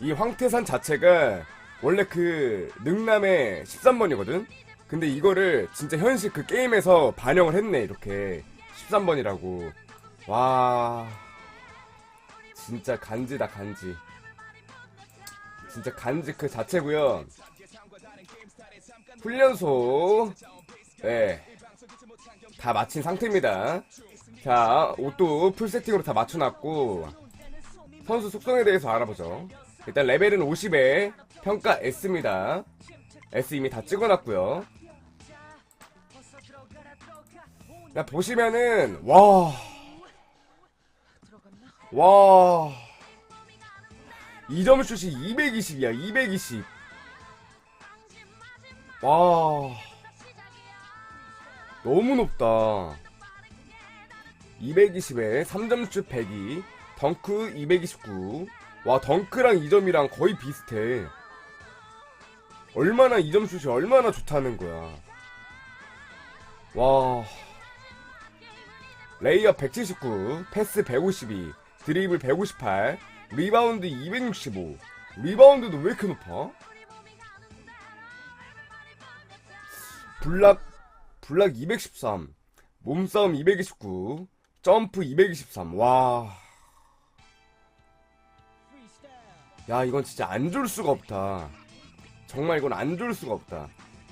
이 황태산 자체가 원래 그 능남의 13번이거든? 근데 이거를 진짜 현실 그 게임에서 반영을 했네, 이렇게. 13번이라고. 와. 진짜 간지다, 간지. 진짜 간지 그 자체고요 훈련소. 네. 다 마친 상태입니다. 자, 옷도 풀 세팅으로 다 맞춰놨고, 선수 속성에 대해서 알아보죠. 일단 레벨은 50에 평가 S입니다. S 이미 다 찍어놨고요. 자, 보시면은, 와. 와. 2점 슛이 220이야, 220. 와. 너무 높다. 220에 3점 슛 102, 덩크 229. 와, 덩크랑 2점이랑 거의 비슷해. 얼마나 2점 슛이 얼마나 좋다는 거야. 와. 레이업 179, 패스 152, 드리블 158, 리바운드 265. 리바운드도 왜 이렇게 높아? 블락 블락 213, 몸싸움 229, 점프 223. 와. 야, 이건 진짜 안 줄 수가 없다. 정말 이건 안 줄 수가 없다.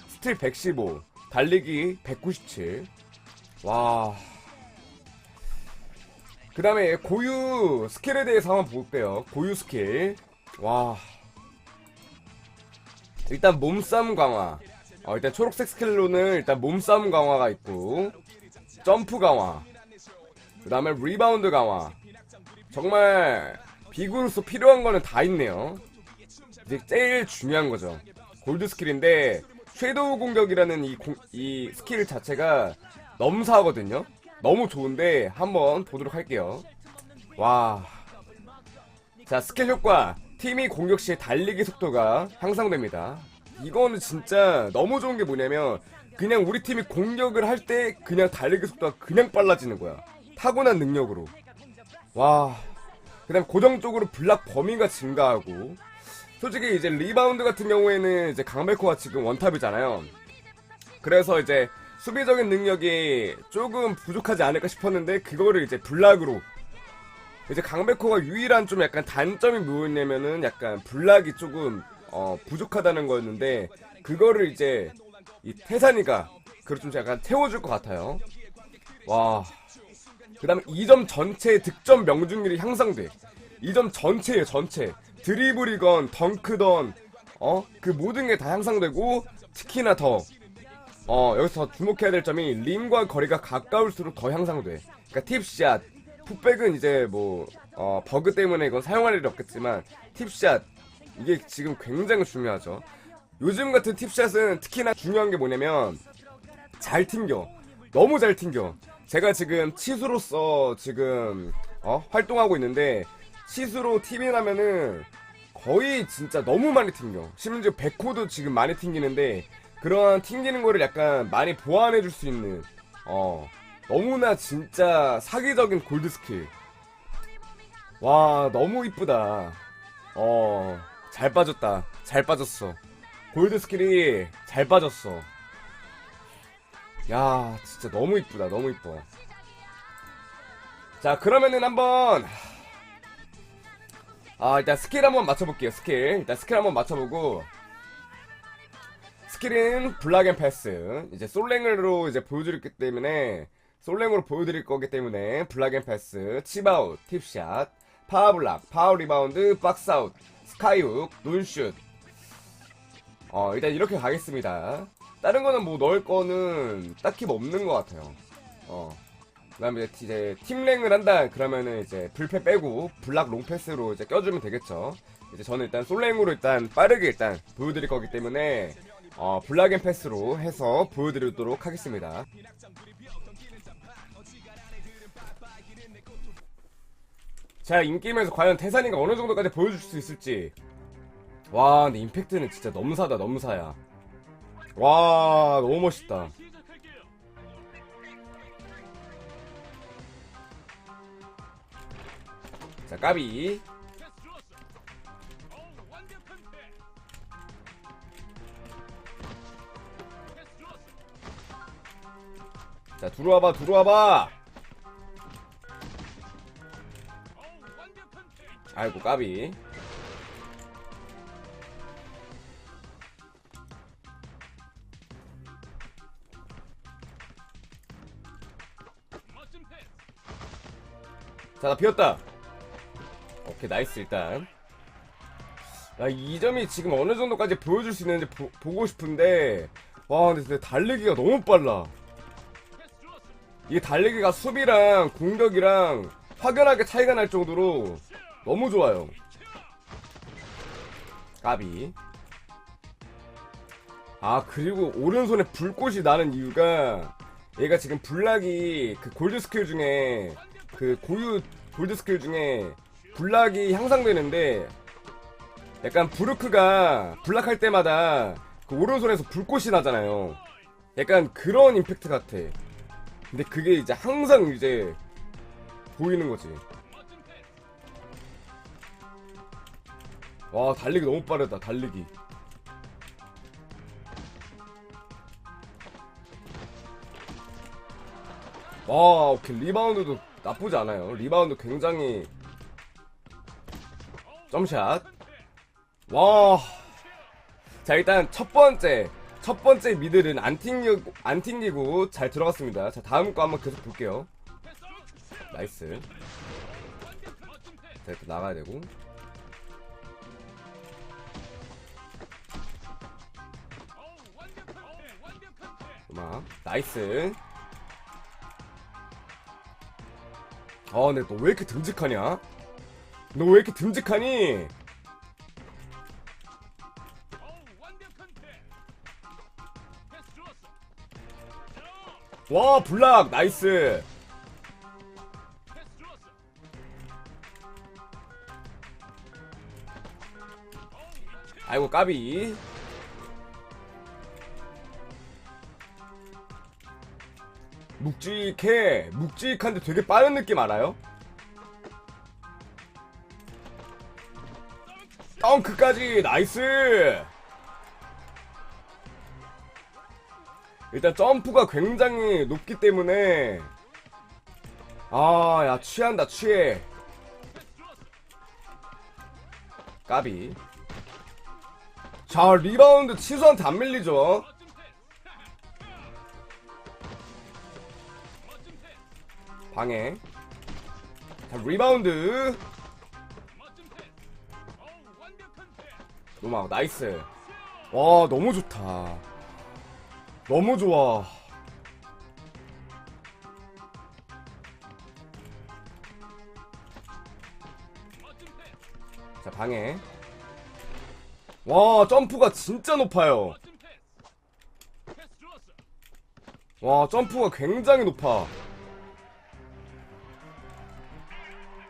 스틸 115, 달리기 197. 와. 그 다음에 고유 스킬에 대해서 한번 볼게요. 고유 스킬. 와. 일단 몸싸움 강화. 어, 일단 초록색 스킬로는 일단 몸싸움 강화가 있고, 점프 강화. 그 다음에 리바운드 강화. 정말 비구로서 필요한 거는 다 있네요. 이제 제일 중요한 거죠. 골드 스킬인데, 섀도우 공격이라는 이, 공- 이 스킬 자체가 넘사거든요. 너무 좋은데 한번 보도록 할게요. 와. 자, 스킬 효과. 팀이 공격 시 달리기 속도가 향상됩니다. 이거는 진짜 너무 좋은 게 뭐냐면 그냥 우리 팀이 공격을 할 때 그냥 달리기 속도가 그냥 빨라지는 거야. 타고난 능력으로. 와. 그다음 고정적으로 블락 범위가 증가하고 솔직히 이제 리바운드 같은 경우에는 이제 강백호가 지금 원탑이잖아요. 그래서 이제 수비적인 능력이 조금 부족하지 않을까 싶었는데 그거를 이제 블락으로 이제 강백호가 유일한 좀 약간 단점이 뭐였냐면은 약간 블락이 조금 어 부족하다는 거였는데 그거를 이제 이 태산이가 그걸 좀 약간 태워줄 것 같아요. 와. 그 다음에 2점 전체 득점 명중률이 향상돼. 2점 전체예요, 전체. 드리블이건 덩크던 어? 그 모든 게 다 향상되고 특히나 더 어, 여기서 더 주목해야 될 점이 림과 거리가 가까울수록 더 향상돼. 그러니까 팁샷, 풋백은 이제 뭐 어, 버그 때문에 이건 사용할 일이 없겠지만 팁샷 이게 지금 굉장히 중요하죠. 요즘 같은 팁샷은 특히나 중요한 게 뭐냐면 잘 튕겨. 너무 잘 튕겨. 제가 지금 치수로서 지금 어? 활동하고 있는데 치수로 팀이라면은 거의 진짜 너무 많이 튕겨. 심지어 백호도 지금 많이 튕기는데 그런 튕기는 거를 약간 많이 보완해 줄 수 있는 어 너무나 진짜 사기적인 골드 스킬. 와 너무 이쁘다. 어 잘 빠졌다. 잘 빠졌어. 골드 스킬이 잘 빠졌어. 야 진짜 너무 이쁘다. 너무 이뻐. 자 그러면은 한번 아 일단 스킬 한번 맞춰볼게요. 스킬 일단 스킬 한번 맞춰보고 스킬은 블락 앤 패스. 이제 솔랭으로 이제 보여드렸기 때문에 솔랭으로 보여드릴 거기 때문에 블락 앤 패스, 칩아웃, 팁샷, 파워블락, 파워 리바운드, 박스아웃, 스카이훅, 논슛. 어 일단 이렇게 가겠습니다. 다른 거는 뭐 넣을 거는 딱히 뭐 없는 것 같아요. 어. 그 다음에 이제, 이제 팀랭을 한다 그러면은 이제 불패 빼고 블락 롱패스로 이제 껴주면 되겠죠. 이제 저는 일단 솔랭으로 일단 빠르게 일단 보여드릴 거기 때문에 어, 블락 앤 패스로 해서 보여드리도록 하겠습니다. 자, 인게임에서 과연 태산이가 어느 정도까지 보여줄 수 있을지. 와, 근데 임팩트는 진짜 넘사다, 넘사야. 와 너무 멋있다. 자 까비. 자 들어와봐 들어와봐. 아이고 까비. 자 나 비었다. 오케이 나이스 일단. 야, 이 점이 지금 어느 정도까지 보여줄 수 있는지 보, 보고 싶은데 와 근데 진짜 달리기가 너무 빨라. 이게 달리기가 수비랑 공격이랑 확연하게 차이가 날 정도로 너무 좋아요. 까비. 아 그리고 오른손에 불꽃이 나는 이유가 얘가 지금 블락이 그 골드 스킬 중에 그 고유 골드 스킬 중에 블락이 향상되는데 약간 브루크가 블락할 때마다 그 오른손에서 불꽃이 나잖아요. 약간 그런 임팩트 같아. 근데 그게 이제 항상 이제 보이는 거지. 와 달리기 너무 빠르다 달리기. 와 오케이 리바운드도 나쁘지 않아요. 리바운드 굉장히 점샷. 와. 자, 일단 첫 번째. 첫 번째 미들은 안 튕기고, 안 튕기고 잘 들어갔습니다. 자, 다음 거 한번 계속 볼게요. 나이스. 자, 일단 나가야 되고. 음악. 나이스. 아, 근데 너 왜 이렇게 듬직하냐? 너 왜 이렇게 듬직하니? 와 블락 나이스 아이고 까비 묵직해 묵직한데 되게 빠른 느낌 알아요? 덩크까지 나이스! 일단 점프가 굉장히 높기 때문에 아 야 취한다 취해. 까비. 자 리바운드 치수한테 안 밀리죠 방해 자 리바운드 노막 나이스 와 너무 좋다 너무 좋아. 자, 방해. 와, 점프가 진짜 높아요. 와, 점프가 굉장히 높아.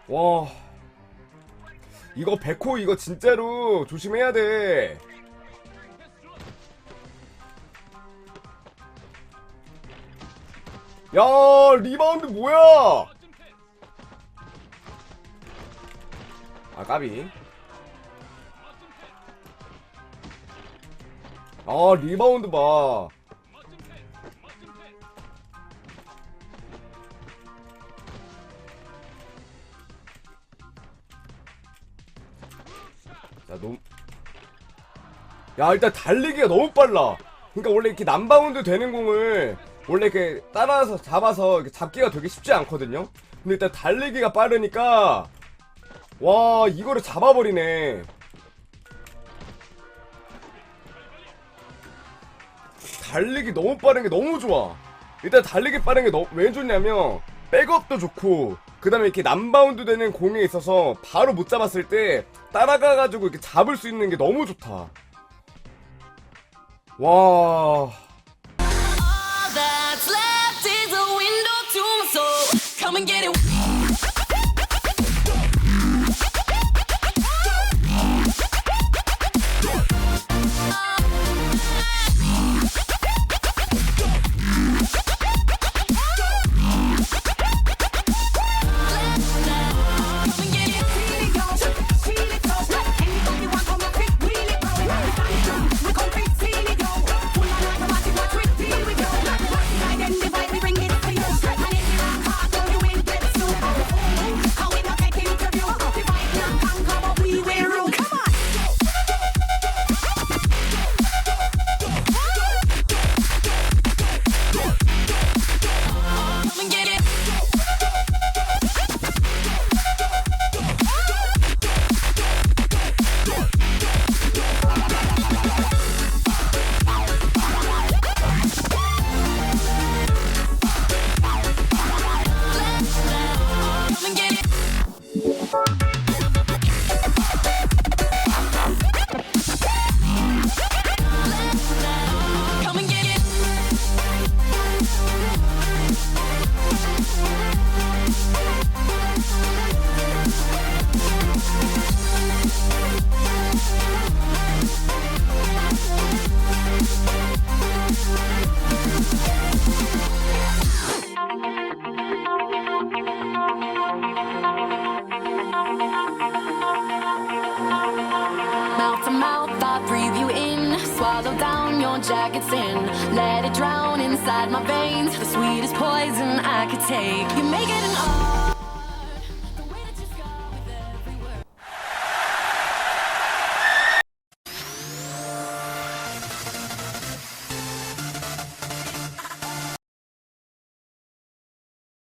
와. 이거 백호 이거 진짜로 조심해야 돼. 야 리바운드 뭐야 아 까비 아 리바운드 봐 야, 일단 달리기가 너무 빨라. 그러니까 원래 이렇게 남바운드 되는 공을 원래 이렇게 따라서 잡아서 이렇게 잡기가 되게 쉽지 않거든요. 근데 일단 달리기가 빠르니까 와 이거를 잡아버리네. 달리기 너무 빠른 게 너무 좋아. 일단 달리기 빠른 게왜 좋냐면 백업도 좋고 그 다음에 이렇게 남바운드 되는 공에 있어서 바로 못 잡았을 때 따라가가지고 이렇게 잡을 수 있는 게 너무 좋다. 와. All that's left is a window to my soul. Come and get it. Swallow down your jacket thin. Let it drown inside my veins. The sweetest poison I could take. You make it an art.